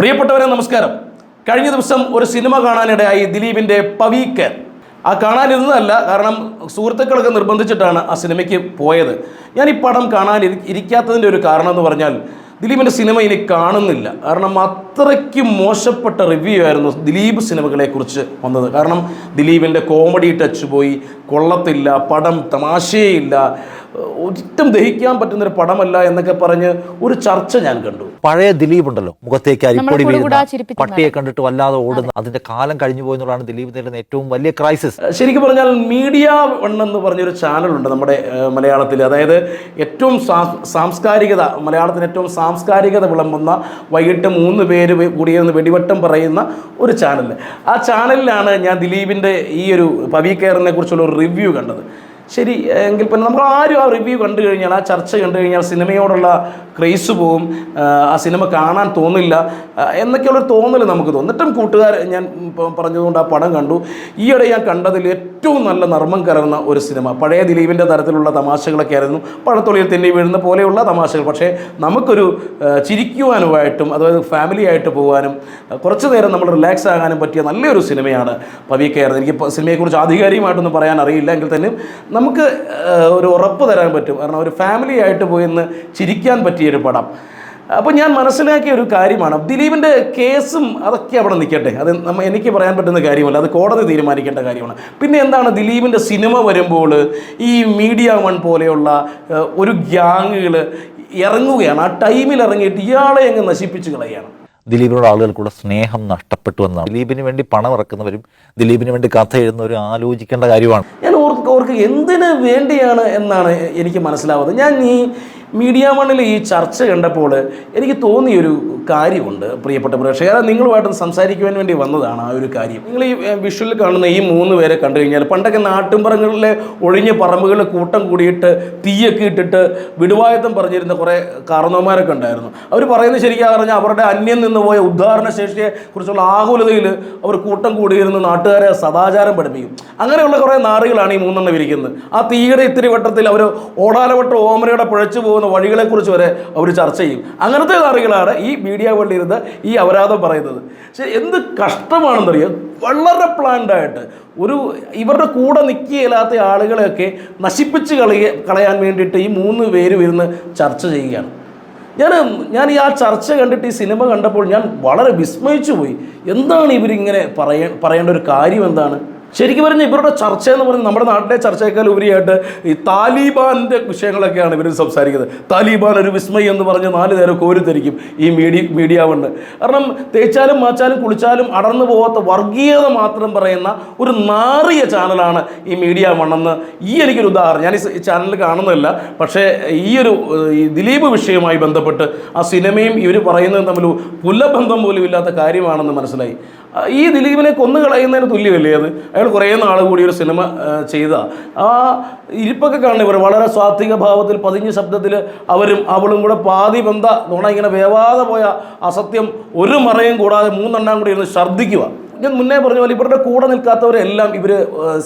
പ്രിയപ്പെട്ടവരെ നമസ്കാരം. കഴിഞ്ഞ ദിവസം ഒരു സിനിമ കാണാനിടയായി ദിലീപിന്റെ പവീക്കർ ആ കാണാനിരുന്നതല്ല കാരണം സുഹൃത്തുക്കളൊക്കെ നിർബന്ധിച്ചിട്ടാണ് ആ സിനിമയ്ക്ക് പോയത്. ഞാൻ ഈ പടം കാണാൻ ഇരി- ഇരിക്കാത്തതിന്റെ ഒരു കാരണം എന്ന് പറഞ്ഞാൽ ദിലീപിന്റെ സിനിമ ഇനി കാണുന്നില്ല. കാരണം അത്രയ്ക്ക് മോശപ്പെട്ട റിവ്യൂ ആയിരുന്നു ദിലീപ് സിനിമകളെക്കുറിച്ച് വന്നത്. കാരണം ദിലീപിന്റെ കോമഡി ടച്ച് പോയി കൊള്ളത്തില്ല പടം തമാശയില്ല ഒരിറ്റം ദഹിക്കാൻ പറ്റുന്ന ഒരു പടമല്ല എന്നൊക്കെ പറഞ്ഞ് ഒരു ചർച്ച ഞാൻ കണ്ടു. പഴയ ദിലീപ് ഉണ്ടല്ലോ മുഖത്തേക്ക് അരിപ്പൊടി വീഴുന്ന പട്ടിയെ കണ്ടിട്ട് വല്ലാതെ ഓടുന്ന അതിന്റെ കാലം കഴിഞ്ഞു പോയെന്നുള്ളതാണ് ദിലീപ് നേരിടുന്ന ഏറ്റവും വലിയ ക്രൈസിസ്. ശരിക്കും പറഞ്ഞാൽ മീഡിയ വൺ എന്ന് പറഞ്ഞൊരു ചാനലുണ്ട് നമ്മുടെ മലയാളത്തിൽ അതായത് ഏറ്റവും സാംസ്കാരികത മലയാളത്തിന് ഏറ്റവും സാംസ്കാരികത വിളമ്പുന്ന വൈകിട്ട് മൂന്ന് പേര് കൂടിയിരുന്ന് വെടിവട്ടം പറയുന്ന ഒരു ചാനൽ ആ ചാനലിലാണ് ഞാൻ ദിലീപിന്റെ ഈ ഒരു പവി കെയറിനെ കുറിച്ചുള്ള ഒരു റിവ്യൂ കണ്ടത്. ശരി എങ്കിൽ പിന്നെ നമ്മൾ ആരും ആ റിവ്യൂ കണ്ടു കഴിഞ്ഞാൽ ആ ചർച്ച കണ്ടു കഴിഞ്ഞാൽ സിനിമയോടുള്ള ക്രേസ് പോവും. ആ, സിനിമ കാണാൻ തോന്നില്ല. എന്നൊക്കെയുള്ളൊരു തോന്നൽ നമുക്ക് തോന്നും. എന്നിട്ടും കൂട്ടുകാർ ഞാൻ പറഞ്ഞതുകൊണ്ട് ആ പടം കണ്ടു. ഈയിടെ ഞാൻ കണ്ടതിൽ ഏറ്റവും നല്ല നർമ്മം കലർന്ന ഒരു സിനിമ. പഴയ ദിലീപിന്റെ തരത്തിലുള്ള തമാശകളൊക്കെ ആയിരുന്നു. പഴത്തൊളിയിൽ തെന്നി വീഴുന്ന പോലെയുള്ള തമാശകൾ. പക്ഷേ നമുക്കൊരു ചിരിക്കുവാനുമായിട്ടും അതായത് ഫാമിലി ആയിട്ട് പോകാനും കുറച്ച് നേരം നമ്മൾ റിലാക്സ് ആകാനും പറ്റിയ നല്ലൊരു സിനിമയാണ് പവി കെയർ എനിക്ക് സിനിമയെക്കുറിച്ച് ആധികാരികമായിട്ടൊന്നും പറയാൻ അറിയില്ല. എങ്കിൽ തന്നെ നമുക്ക് ഒരു ഉറപ്പ് തരാൻ പറ്റും. കാരണം ഒരു ഫാമിലി ആയിട്ട് പോയി ഇന്ന് ചിരിക്കാൻ പറ്റിയൊരു പടം. അപ്പോൾ ഞാൻ മനസ്സിലാക്കിയ ഒരു കാര്യമാണ്. ദിലീപിന്റെ കേസും അതൊക്കെ അവിടെ നിൽക്കട്ടെ. അത് നമ്മ എനിക്ക് പറയാൻ പറ്റുന്ന കാര്യമല്ല. അത് കോടതി തീരുമാനിക്കേണ്ട കാര്യമാണ്. പിന്നെ എന്താണ് ദിലീപിന്റെ സിനിമ വരുമ്പോൾ ഈ മീഡിയ വൺ പോലെയുള്ള ഒരു ഗ്യാങ്ങുകൾ ഇറങ്ങുകയാണ്. ആ ടൈമിൽ ഇറങ്ങിയിട്ട് ഇയാളെ അങ്ങ് നശിപ്പിച്ച് കളയുകയാണ്. ദിലീപിനോട് ആളുകൾക്കുള്ള സ്നേഹം നഷ്ടപ്പെട്ടു എന്നാണ്. ദിലീപിന് വേണ്ടി പണം ഇറക്കുന്നവരും ദിലീപിന് വേണ്ടി കഥ എഴുതുന്നവരും ആലോചിക്കേണ്ട കാര്യമാണ്. ഞാൻ ഓർക്ക് ഓർക്ക് എന്തിനു വേണ്ടിയാണ് എന്നാണ് എനിക്ക് മനസ്സിലാവുന്നത്. ഞാൻ ഈ മീഡിയ വണ്ണിൽ ഈ ചർച്ച കണ്ടപ്പോൾ എനിക്ക് തോന്നിയൊരു കാര്യമുണ്ട് പ്രിയപ്പെട്ട പ്രേക്ഷകർ നിങ്ങളുമായിട്ട് സംസാരിക്കുവാൻ വേണ്ടി വന്നതാണ് ആ ഒരു കാര്യം. നിങ്ങൾ ഈ വിഷ്വലിൽ കാണുന്ന ഈ മൂന്ന് പേരെ കണ്ടു കഴിഞ്ഞാൽ പണ്ടൊക്കെ നാട്ടിൻപുറങ്ങളിലെ ഒഴിഞ്ഞ പറമ്പുകളിൽ കൂട്ടം കൂടിയിട്ട് തീയൊക്കെ ഇട്ടിട്ട് വിടുവായത്തം പറഞ്ഞിരുന്ന കുറേ കാരണവന്മാരൊക്കെ ഉണ്ടായിരുന്നു. അവർ പറയുന്നത് ശരിക്കും പറഞ്ഞാൽ അവരുടെ അന്യം നിന്ന് പോയ ഉദ്ധാരണ ശേഷിയെ കുറിച്ചുള്ള ആകുലതയിൽ അവർ കൂട്ടം കൂടിയിരുന്ന് നാട്ടുകാരെ സദാചാരം പഠിപ്പിക്കും. അങ്ങനെയുള്ള കുറേ നാറുകളാണ് ഈ മൂന്നെണ്ണം വിരിക്കുന്നത്. ആ തീയുടെ ഇത്തിരി വട്ടത്തിൽ അവർ ഓടാലവട്ടം ഓമനയുടെ പുഴച്ചു പോകുന്ന വഴികളെക്കുറിച്ച് വരെ അവർ ചർച്ച ചെയ്യും. അങ്ങനത്തെ കാര്യങ്ങളാണ് ഈ മീഡിയ വേൾഡിൽ ഇരുന്ന് ഈ അപരാധം പറയുന്നത്. പക്ഷേ എന്ത് കഷ്ടമാണെന്നറിയാം? വളരെ പ്ലാൻഡായിട്ട് ഒരു ഇവരുടെ കൂടെ നിൽക്കിയില്ലാത്ത ആളുകളെയൊക്കെ നശിപ്പിച്ച് കളയ കളയാൻ വേണ്ടിയിട്ട് ഈ മൂന്ന് പേരും ഇരുന്ന് ചർച്ച ചെയ്യുകയാണ്. ഞാൻ ഞാൻ ഈ ആ ചർച്ച കണ്ടിട്ട് ഈ സിനിമ കണ്ടപ്പോൾ ഞാൻ വളരെ വിസ്മയിച്ചു പോയി എന്താണ് ഇവരിങ്ങനെ പറയ പറയേണ്ട ഒരു കാര്യം എന്താണ്? ശരിക്കും പറഞ്ഞാൽ ഇവരുടെ ചർച്ച എന്ന് പറയുന്നത് നമ്മുടെ നാട്ടിലെ ചർച്ചയേക്കാൾ ഉപരിയായിട്ട് ഈ താലിബാന്റെ വിഷയങ്ങളൊക്കെയാണ് ഇവർ സംസാരിക്കുന്നത്. താലിബാൻ ഒരു വിസ്മയം എന്ന് പറഞ്ഞ് നാല് നേരം കോരിത്തരിക്കും ഈ മീഡിയ മീഡിയ കൊണ്ട് കാരണം തേച്ചാലും മാച്ചാലും കുളിച്ചാലും അടർന്നു പോകാത്ത വർഗീയത മാത്രം പറയുന്ന ഒരു നാറിയ ചാനലാണ് ഈ മീഡിയ വണ്ണെന്ന് ഈ എനിക്കൊരു ഉദാഹരണം. ഞാൻ ഈ ചാനൽ കാണുന്നതല്ല പക്ഷേ ഈ ഒരു ദിലീപ് വിഷയവുമായി ബന്ധപ്പെട്ട് ആ സിനിമയും ഇവർ പറയുന്നത് തമ്മിൽ പുലബന്ധം പോലും ഇല്ലാത്ത കാര്യമാണെന്ന് മനസ്സിലായി. ഈ ദിലീപിനെ കൊന്നു കളയുന്നതിന് തുല്യമല്ലേ അത്? അയാൾ കുറേ നാൾ കൂടി ഒരു സിനിമ ചെയ്ത. ആ ഇരിപ്പൊക്കെ കാണുന്ന ഇവർ വളരെ സ്വാത്വിക ഭാവത്തിൽ പതിഞ്ഞ ശബ്ദത്തിൽ അവരും അവളും കൂടെ പാതി ബന്ധ നുണ ഇങ്ങനെ വേവാതെ പോയ അസത്യം ഒരു മറയും കൂടാതെ മൂന്നെണ്ണം കൂടി ഇരുന്ന് ഛർദ്ദിക്കുക ഞാൻ മുന്നേ പറഞ്ഞ പോലെ ഇവരുടെ കൂടെ നിൽക്കാത്തവരെല്ലാം ഇവർ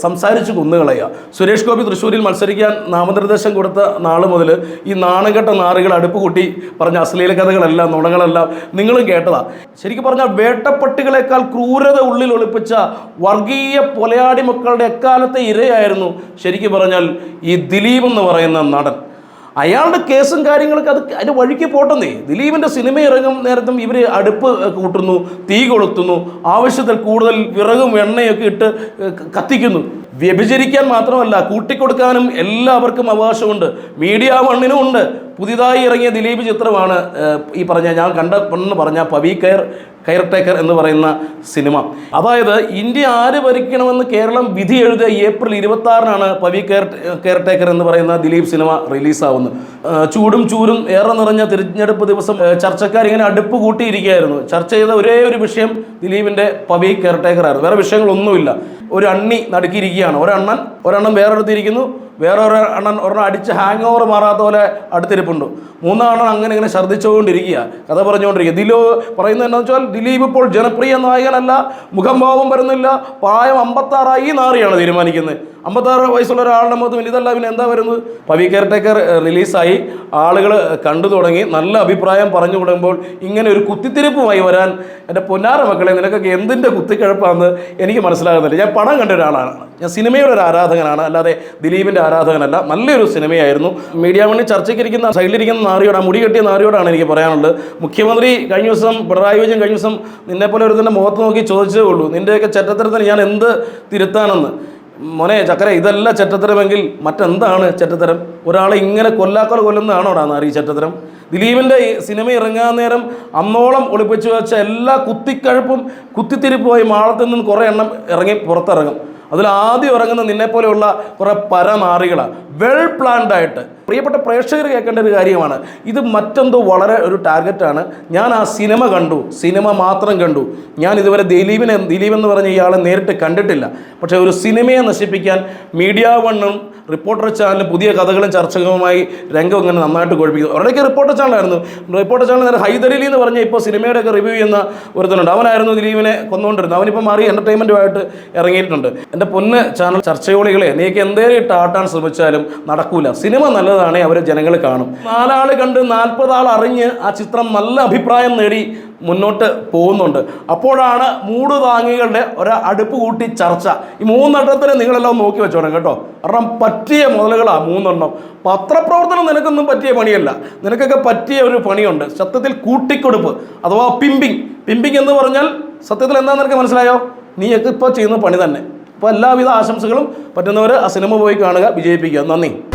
സംസാരിച്ച് കൊന്നുകളയുക സുരേഷ് ഗോപി തൃശ്ശൂരിൽ മത്സരിക്കാൻ നാമനിർദ്ദേശം കൊടുത്ത നാൾ മുതൽ ഈ നാണംകെട്ട നാറുകൾ അടുപ്പ് കൂട്ടി പറഞ്ഞ അശ്ലീല കഥകളെല്ലാം നുണങ്ങളെല്ലാം നിങ്ങളും കേട്ടതാ. ശരിക്കും പറഞ്ഞാൽ വേട്ടപ്പട്ടികളെക്കാൾ ക്രൂരത ഉള്ളിൽ ഒളിപ്പിച്ച വർഗീയ പൊലയാടി മക്കളുടെ എക്കാലത്തെ ഇരയായിരുന്നു ശരിക്കും പറഞ്ഞാൽ ഈ ദിലീപ് എന്ന് പറയുന്ന നടൻ. അയാളുടെ കേസും കാര്യങ്ങളൊക്കെ അത് അതിന്റെ വഴിക്ക് പോട്ടെന്നേ. ദിലീപിന്റെ സിനിമ ഇറങ്ങും നേരത്തും ഇവർ അടുപ്പ് കൂട്ടുന്നു തീ കൊളുത്തുന്നു ആവശ്യത്തിൽ കൂടുതൽ വിറകും എണ്ണയൊക്കെ ഇട്ട് കത്തിക്കുന്നു. വ്യഭിചരിക്കാൻ മാത്രമല്ല കൂട്ടിക്കൊടുക്കാനും എല്ലാവർക്കും അവകാശമുണ്ട്. മീഡിയ വണ്ണിനും ഉണ്ട്. പുതിയതായി ഇറങ്ങിയ ദിലീപ് ചിത്രമാണ് ഈ പറഞ്ഞ ഞാൻ കണ്ട പറഞ്ഞ പവി കെയർ കെയർ ടേക്കർ എന്ന് പറയുന്ന സിനിമ. അതായത് ഇന്ത്യ ആര് ഭരിക്കണമെന്ന് കേരളം വിധി എഴുതിയ ഏപ്രിൽ ഇരുപത്തി ആറിനാണ് പവി കെയർ കെയർ ടേക്കർ എന്ന് പറയുന്ന ദിലീപ് സിനിമ റിലീസാവുന്നത്. ചൂടും ചൂരും ഏറെ നിറഞ്ഞ തിരഞ്ഞെടുപ്പ് ദിവസം ചർച്ചക്കാർ ഇങ്ങനെ അടുപ്പ് കൂട്ടിയിരിക്കുകയായിരുന്നു. ചർച്ച ചെയ്ത ഒരേ ഒരു വിഷയം ദിലീപിന്റെ പവി കെയർ ടേക്കർ ആയിരുന്നു വേറെ വിഷയങ്ങളൊന്നുമില്ല. ഒരു അണ്ണി നടുക്കിയിരിക്കുകയാണ്. ഒരെണ്ണൻ ഒരെണ്ണം വേറെടുത്തിരിക്കുന്നു വേറെ ഒരു അണ്ണൻ ഒരെണ്ണം അടിച്ച് ഹാങ് ഓവർ മാറാത്ത പോലെ അടുത്തിരിപ്പുണ്ട്. മൂന്നാണെണ്ണം അങ്ങനെ ഇങ്ങനെ ശ്രദ്ധിച്ചുകൊണ്ടിരിക്കുക കഥ പറഞ്ഞുകൊണ്ടിരിക്കുക. ദിലീപ് പറയുന്നത് എന്താണെന്ന് വെച്ചാൽ ദിലീപ് ഇപ്പോൾ ജനപ്രിയ നായകനല്ല മുഖംഭാവം വരുന്നില്ല പ്രായം അമ്പത്താറായി നാറിയാണ് തീരുമാനിക്കുന്നത്. അമ്പത്താറ് വയസ്സുള്ള ഒരാളുടെ മുഖത്ത് പിന്നെ പിന്നെ എന്താ വരുന്നത്? പവി കെയർ ടേക്കർ റിലീസായി. ആളുകൾ കണ്ടു തുടങ്ങി. നല്ല അഭിപ്രായം പറഞ്ഞു തുടങ്ങുമ്പോൾ ഇങ്ങനെ ഒരു കുത്തിത്തിരിപ്പുമായി വരാൻ എന്റെ പൊന്നാറ മക്കളെ നിനക്കൊക്കെ എന്തിന്റെ കുത്തിക്കിഴപ്പാണെന്ന് എനിക്ക് മനസ്സിലാകുന്നില്ല. ഞാൻ പണം കണ്ട ഒരാളാണ്. ഞാൻ സിനിമയുടെ ഒരു ആരാധകനാണ്. അല്ലാതെ ദിലീപിന്റെ ആരാധകനല്ല. നല്ലൊരു സിനിമയായിരുന്നു. മീഡിയ മണി ചർച്ചയ്ക്കിരിക്കുന്ന സൈഡിലിരിക്കുന്ന നാറിയോട് ആ മുടി കെട്ടിയ നാറിയോടാണ് എനിക്ക് പറയാനുള്ളത്. മുഖ്യമന്ത്രി കഴിഞ്ഞ ദിവസം പിണറായി വിജയൻ കഴിഞ്ഞ ദിവസം നിന്നെപ്പോലെ ഒരു തന്നെ മുഖത്ത് നോക്കി ചോദിച്ചേ ഉള്ളൂ. നിന്റെയൊക്കെ ചെറ്റത്തരത്തിന് ഞാൻ എന്ത് തിരുത്താനെന്ന്. മോനെ ചക്കര ഇതല്ല ചെറ്റത്തരമെങ്കിൽ മറ്റെന്താണ് ചെറ്റത്തരം? ഒരാളെ ഇങ്ങനെ കൊല്ലാക്കൊല കൊല്ലുന്നതാണോടാ നാറി ചെറ്റത്തരം? ദിലീപിന്റെ സിനിമ ഇറങ്ങാൻ നേരം അന്നോളം ഒളിപ്പിച്ചു വെച്ച എല്ലാ കുത്തിക്കഴുപ്പും കുത്തിത്തിരിപ്പുമായി മാളത്തിൽ നിന്ന് കുറേ എണ്ണം ഇറങ്ങി പുറത്തിറങ്ങും. അതിൽ ആദ്യം ഇറങ്ങുന്ന നിന്നെ പോലെയുള്ള കുറേ പരനാറികളാണ് വെൽ പ്ലാൻഡ് ആയിട്ട്. പ്രിയപ്പെട്ട പ്രേക്ഷകർ കേൾക്കേണ്ട ഒരു കാര്യമാണ്. ഇത് മറ്റെന്തോ വളരെ ഒരു ടാർഗറ്റാണ്. ഞാൻ ആ സിനിമ കണ്ടു. സിനിമ മാത്രം കണ്ടു. ഞാൻ ഇതുവരെ ദിലീപിനെ ദിലീപ് എന്ന് പറഞ്ഞ ഇയാളെ നേരിട്ട് കണ്ടിട്ടില്ല. പക്ഷേ ഒരു സിനിമയെ നശിപ്പിക്കാൻ മീഡിയ വണ്ണും റിപ്പോർട്ടർ ചാനൽ പുതിയ കഥകളും ചർച്ചകളുമായി രംഗം ഇങ്ങനെ നന്നായിട്ട് കുഴപ്പിക്കുന്നു. അവരുടെയൊക്കെ റിപ്പോർട്ടർ ചാനലായിരുന്നു. റിപ്പോർട്ടർ ചാനൽ നേരെ ഹൈദരലി എന്ന് പറഞ്ഞ ഇപ്പോൾ സിനിമയുടെയൊക്കെ റിവ്യൂ ചെയ്യുന്ന ഒരുത്തനുണ്ട്. അവനായിരുന്നു ദിലീപിനെ കൊന്നുകൊണ്ടിരുന്നത്. അവനിപ്പോൾ മാറി എന്റർടൈൻമെന്റുമായിട്ട് ഇറങ്ങിയിട്ടുണ്ട്. എന്റെ പൊന്ന് ചാനൽ ചർച്ചയോളികളെ നീക്ക് എന്തേലും ഇട്ട് ആട്ടാൻ ശ്രമിച്ചാലും നടക്കൂല. സിനിമ നല്ലതാണെങ്കിൽ അവരെ ജനങ്ങൾ കാണും. നാലാൾ കണ്ട് നാൽപ്പതാൾ അറിഞ്ഞ് ആ ചിത്രം നല്ല അഭിപ്രായം നേടി മുന്നോട്ട് പോകുന്നുണ്ട്. അപ്പോഴാണ് മൂട് താങ്ങികളുടെ ഒരു അടുപ്പ് കൂട്ടി ചർച്ച. ഈ മൂന്നെണ്ണത്തിന് നിങ്ങളെല്ലാം നോക്കി വെച്ചോണം കേട്ടോ. കാരണം പറ്റിയ മുതലുകളാണ് മൂന്നെണ്ണം. പത്രപ്രവർത്തനം നിനക്കൊന്നും പറ്റിയ പണിയല്ല. നിനക്കൊക്കെ പറ്റിയ ഒരു പണിയുണ്ട്. സത്യത്തിൽ കൂട്ടിക്കൊടുപ്പ് അഥവാ പിമ്പിങ്. പിമ്പിങ് എന്ന് പറഞ്ഞാൽ സത്യത്തിൽ എന്താ നിനക്ക് മനസ്സിലായോ? നീയൊക്കെ ഇപ്പോൾ ചെയ്യുന്ന പണി തന്നെ. അപ്പോൾ എല്ലാവിധ ആശംസകളും പറ്റുന്നവർ ആ സിനിമ പോയി കാണുക. വിജയിപ്പിക്കുക. നന്ദി.